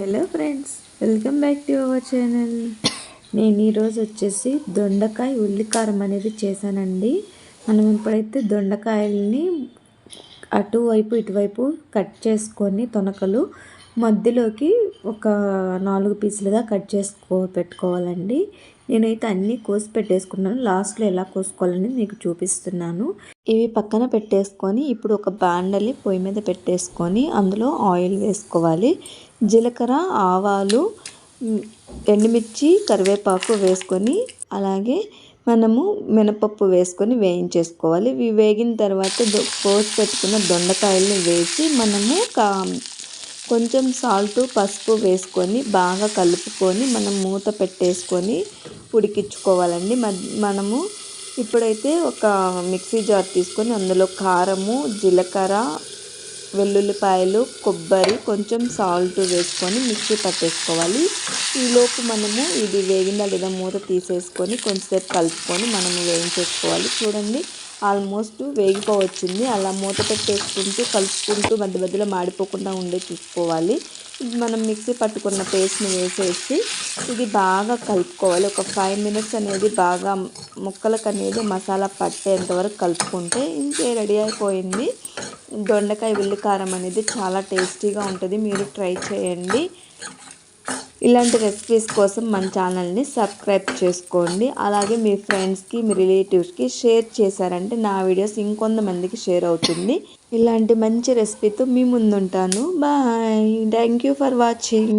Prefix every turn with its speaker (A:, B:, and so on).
A: Hello friends welcome back to our channel నేను ఈరోజు వచ్చేసి దొండకాయ ఉల్లికారం అనేది చేశానండి. మనం ఇప్పుడైతే దొండకాయల్ని అటువైపు ఇటువైపు కట్ చేసుకొని తొనకలు మధ్యలోకి ఒక నాలుగు పీసులుగా కట్ చేసుకో పెట్టుకోవాలండి. నేనైతే అన్నీ కోసి పెట్టేసుకున్నాను. లాస్ట్లో ఎలా కోసుకోవాలని మీకు చూపిస్తున్నాను. ఇవి పక్కన పెట్టేసుకొని ఇప్పుడు ఒక బాండలి పొయ్యి మీద పెట్టేసుకొని అందులో ఆయిల్ వేసుకోవాలి. జీలకర్ర ఆవాలు ఎండుమిర్చి కరివేపాకు వేసుకొని అలాగే మనము మినపప్పు వేసుకొని వేయించేసుకోవాలి. ఇవి వేగిన తర్వాత కోసి పెట్టుకున్న దొండకాయలను వేసి మనము కా కొంచెం సాల్ట్ పసుపు వేసుకొని బాగా కలుపుకొని మనం మూత పెట్టేసుకొని ఉడికించుకోవాలండి. మనము ఇప్పుడైతే ఒక మిక్సీ జార్ తీసుకొని అందులో కారము జీలకర్ర వెల్లుల్లిపాయలు కొబ్బరి కొంచెం సాల్ట్ వేసుకొని మిక్సీ పట్టేసుకోవాలి. ఈలోపు మనము ఇది వేగిందా లేదా మూత తీసేసుకొని కొంచెంసేపు కలుపుకొని మనము వేయించేసుకోవాలి. చూడండి ఆల్మోస్ట్ వేగిపోవచ్చింది. అలా మూత పెట్టేసుకుంటూ కలుపుకుంటూ మధ్య మధ్యలో మాడిపోకుండా ఉండే చూసుకోవాలి మనం మిక్సీ పట్టుకున్న పేస్ట్ని వేసేసి ఇది బాగా కలుపుకోవాలి. ఒక ఫైవ్ మినిట్స్ అనేది బాగా ముక్కలకు అనేది మసాలా పట్టేంత వరకు కలుపుకుంటే ఇంకే రెడీ అయిపోయింది. దొండకాయ ఉల్లికారం అనేది చాలా టేస్టీగా ఉంటుంది. మీరు ట్రై చేయండి. ఇలాంటి రెసిపీస్ కోసం మన ఛానల్ని సబ్స్క్రైబ్ చేసుకోండి. అలాగే మీ ఫ్రెండ్స్కి మీ రిలేటివ్స్కి షేర్ చేశారంటే నా వీడియోస్ ఇంకొంతమందికి షేర్ అవుతుంది. ఇలాంటి మంచి రెసిపీతో మీ ముందుంటాను. Bye thank you for watching